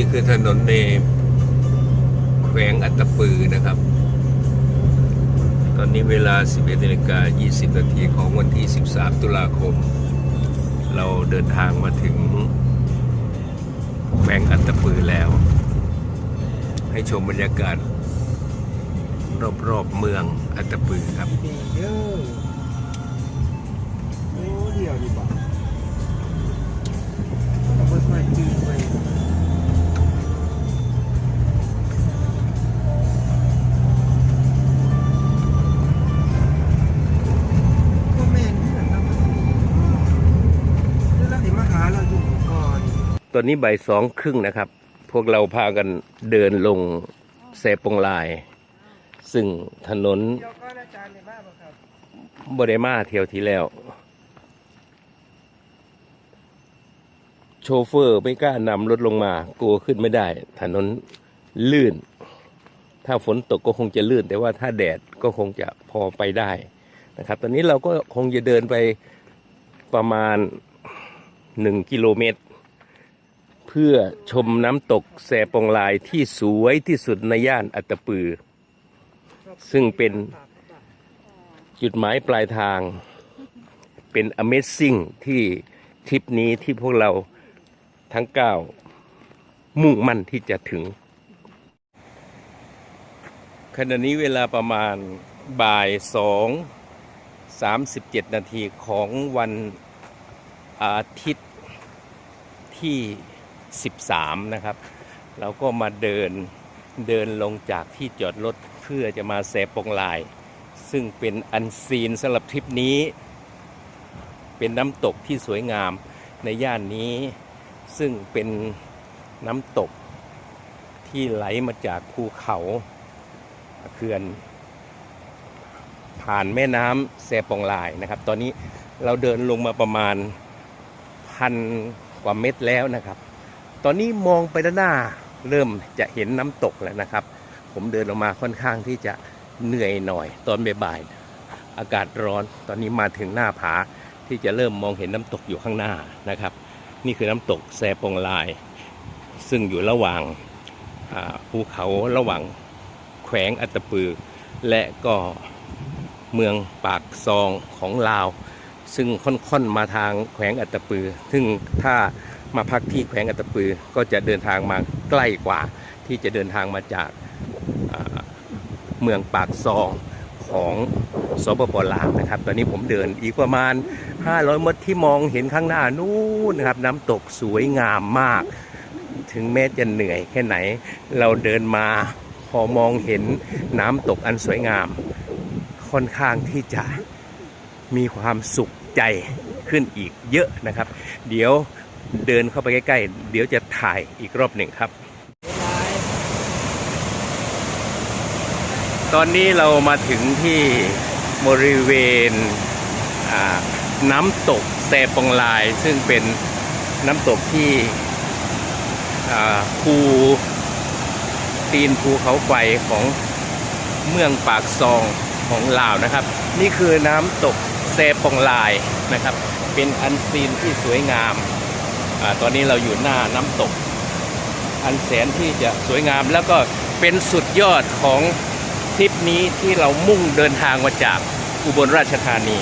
นี่คือถนนในแขวงอัตปือนะครับ ตอนนี้เวลา 11นาฬิกา20 นาทีของวันที่ 13 ตุลาคม เราเดินทางมาถึงแขวงอัตปือแล้ว ให้ชมบรรยากาศ รอบๆเมืองอัตปือครับดีเยอะโอ้เดียวดีกว่าเอาไอนนี้บ่ายสองครึ่งนะครับ พวกเราพากันเดินลงแซปงลาย ซึ่งถนนเดี๋ยวก็อาจารย์ในบ้านบ่ครับบไดมาเที่ยวที่แล้ว โชเฟอร์ไม่กล้านำรถลงมากลัวขึ้นไม่ได้ ถนนลื่น ถ้าฝนตกก็คงจะลื่น แต่ว่าถ้าแดดก็คงจะพอไปได้นะครับ ตอนนี้เราก็คงจะเดินไปประมาณหนึ่งกิโลเมตร เพื่อชมน้ำตกแสปงลายที่สวยที่สุดในย่านอัตปือ ซึ่งเป็นจุดหมายปลายทางเป็น Amazing ที่ทริปนี้ที่พวกเราทั้งเก้ามุ่งมั่นที่จะถึง ขณะนี้เวลาประมาณบ่ายสองสามสิบเจ็ดนาทีของวันอาทิตย์ที่ 13 นะครับ เราก็มาเดินเดินลงจากที่จอดรถเพื่อจะมาแสปงลาย ซึ่งเป็นอันซีนสำหรับทริปนี้ เป็นน้ำตกที่สวยงามในย่านนี้ ซึ่งเป็นน้ำตกที่ไหลมาจากภูเขาเขื่อน ผ่านแม่น้ำแซปองลายนะครับ ตอนนี้เราเดินลงมาประมาณพันกว่าเมตรแล้วนะครับ ตอนนี้มองไปด้านหน้าเริ่มจะเห็นน้ำตกแล้วนะครับ ผมเดินลงมาค่อนข้างที่จะเหนื่อยหน่อย ตอนบ่ายๆอากาศร้อน ตอนนี้มาถึงหน้าผาที่จะเริ่มมองเห็นน้ำตกอยู่ข้างหน้านะครับ นี่คือน้ำตกแซปงลาย ซึ่งอยู่ระหว่างภูเขาระหว่างแขวงอัตปือ และก็เมืองปากซองของลาว ซึ่งค่อนๆมาทางแขวงอัตตปือ ซึ่งถ้า มาพักที่แขวงอัตปือ ก็จะเดินทางมาใกล้กว่าที่จะเดินทางมาจากเมืองปากซองของสปปลาวนะครับ ตอนนี้ผมเดินอีกประมาณ 500เมตรที่มองเห็นข้างหน้านู้นนะครับน้ำตกสวยงามมาก ถึงแม้จะเหนื่อยแค่ไหน เราเดินมาพอมองเห็นน้ำตกอันสวยงาม ค่อนข้างที่จะมีความสุขใจขึ้นอีกเยอะนะครับ เดี๋ยว เดินเข้าไปใกล้ๆ เดี๋ยวจะถ่ายอีกรอบหนึ่งครับ ตอนนี้เรามาถึงที่บริเวณน้ำตกแซปองลาย ซึ่งเป็นน้ำตกที่ภูตีนภูเขาไฟของเมืองปากซองของลาวนะครับ นี่คือน้ำตกแซปองลายนะครับ เป็นอันซีนที่สวยงาม อตอนนี้เราอยู่หน้าน้ำตก อันแสนที่จะสวยงามแล้วก็เป็นสุดยอดของทริปนี้ที่เรามุ่งเดินทางมาจากอุบลราชธานี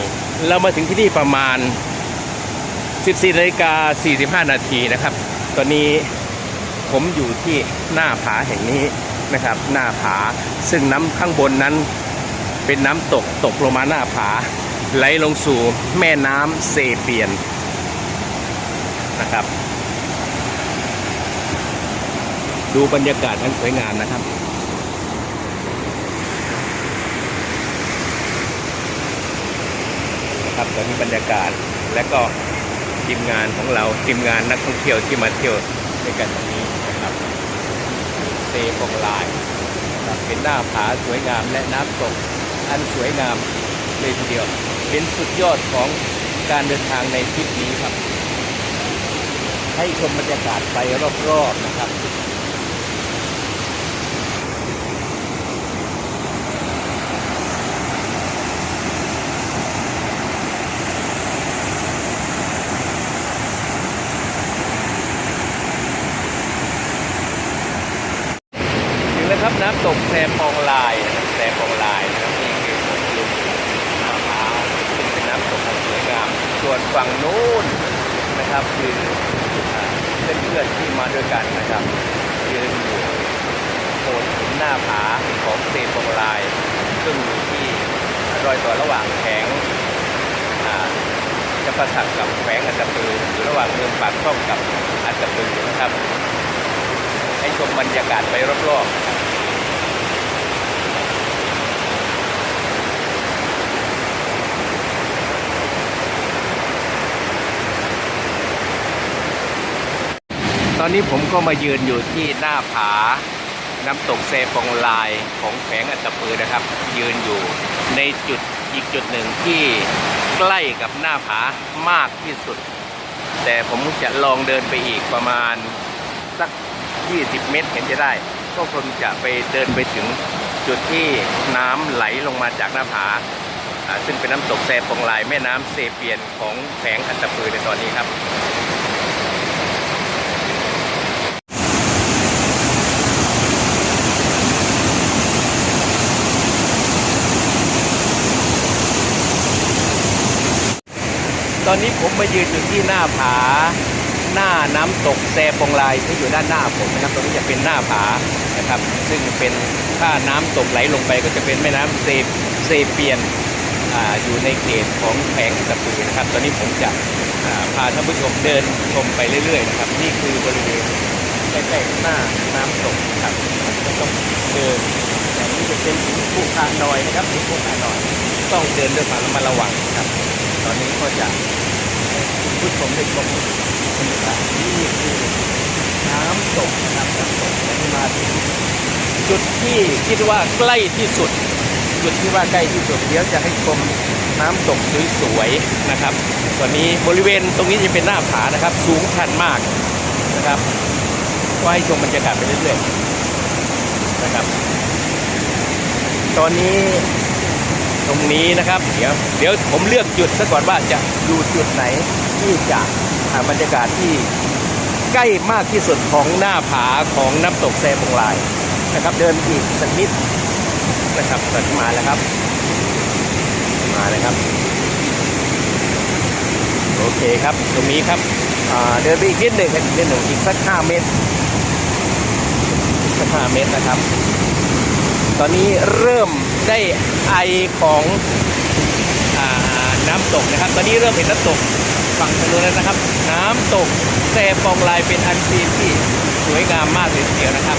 เรามาถึงที่นี่ประมาณ 14นาฬิกา45 นาทีนะครับ ตอนนี้ผมอยู่ที่หน้าผาแห่งนี้นะครับ หน้าผาซึ่งน้ำข้างบนนั้นเป็นน้ำตกตกลงมาหน้าผา ไหลลงสู่แม่น้ำเซเปียน นะครับ ดูบรรยากาศอันสวยงามนะครับนะครับตอนนี้บรรยากาศและก็ทีมงานของเราทีมงานนักท่องเที่ยวที่มาเที่ยวด้วยกันวันนี้นะครับเซปงลายนะครับเป็นหน้าผาสวยงามและน้ำตกอันสวยงามเลยทีเดียว เป็นสุดยอดของการเดินทางในทริปนี้ครับ ให้ชมบรรยากาศไปรอบๆนะครับครับน้ำตกแซปองลายนะครับแซปองลายนะครับนี่คือผมยืนอยู่หน้าเป็นน้ำตกสวยงาม ส่วนฝั่งนู้นนะครับคือ เพื่อนๆที่มาด้วยกันนะครับยืนอยู่โคนหินหน้าผาของเซปองลาย ซึ่งอยู่ที่รอยต่อระหว่างแขงจะประสักกับแขวงอัตตปืออยู่ระหว่างเมืองปากช่องกับอัตตปือนะครับ ให้ชมบรรยากาศไปรอบๆ อนนี้ผมก็มายืนอยู่ที่หน้าผา น้ำตกเซปองลายของแขวงอัตตปือนะครับ ยืนอยู่ในจุดอีกจุดหนึ่งที่ใกล้กับหน้าผามากที่สุด แต่ผมจะลองเดินไปอีกประมาณสัก 20 เมตรเห็นจะได้ ก็คงจะไปเดินไปถึงจุดที่น้ำไหลลงมาจากหน้าผาซึ่งเป็นน้ำตกแซปองลายแม่น้ำเซเปียนของแขวงอัตตปือในตอนนี้ครับ ตอนนี้ผมมายืนอยู่ที่หน้าผา หน้าน้ำตกแซปงลายที่อยู่ด้านหน้าผมนะครับตรงนี้จะเป็นหน้าผานะครับ ซึ่งเป็นถ้าน้ำตกไหลลงไปก็จะเป็นแม่น้ำเซเซเปียนออยู่ในเขตของแขวงตะปือนะครับ ตอนนี้ผมจะพาท่านผู้ชมเดินชมไปเรื่อยๆนะครับ นี่คือบริเวณใกล้ๆหน้าน้ำตกนะครับก็ต้องเดินอย่างนี้จะเป็นหินภูคาหน่อยนะครับหินภูคาหน่อย ต้องเดินด้วยความระมัดระวังนะครับ ตอนนี้ก็จะให้คุณผู้ชมได้ชมบรรยากาศนี่คือน้ำตกนะครับน้ำตกที่มาถึงจุดที่คิดว่าใกล้ที่สุด จุดที่ว่าใกล้ที่สุดเดี๋ยวจะให้ชมน้ำตกสวยๆนะครับ ตอนนี้บริเวณตรงนี้จะเป็นหน้าผานะครับ สูงชันมากนะครับก็ให้ชมบรรยากาศไปเรื่อยๆนะครับ ตอนนี้ ตรงนี้นะครับ เดี๋ยวเดี๋ยวผมเลือกจุดซะก่อนว่าจะอยู่จุดไหนที่จะหาบรรยากาศที่ใกล้มากที่สุดของหน้าผาของน้ำตกแซบงลายนะครับ เดินอีกสักนิดนะครับตอนนี้มาแล้วครับ มาเลยครับ โอเคครับตรงนี้ครับเดินไปอีกนิดหนึ่งอีกนิดหนึ่งอีกสักห้าเมตรสักห้าเมตรนะครับ ตอนนี้เริ่ม ได้ไอของอน้ำตกนะครับ ตอนนี้เริ่มเห็นน้ำตกฝั่งทางนู้นแล้วนะครับ น้ำตกแซปองลายเป็นอันซีนที่สวยงามมากเลยทีเดียวนะครับ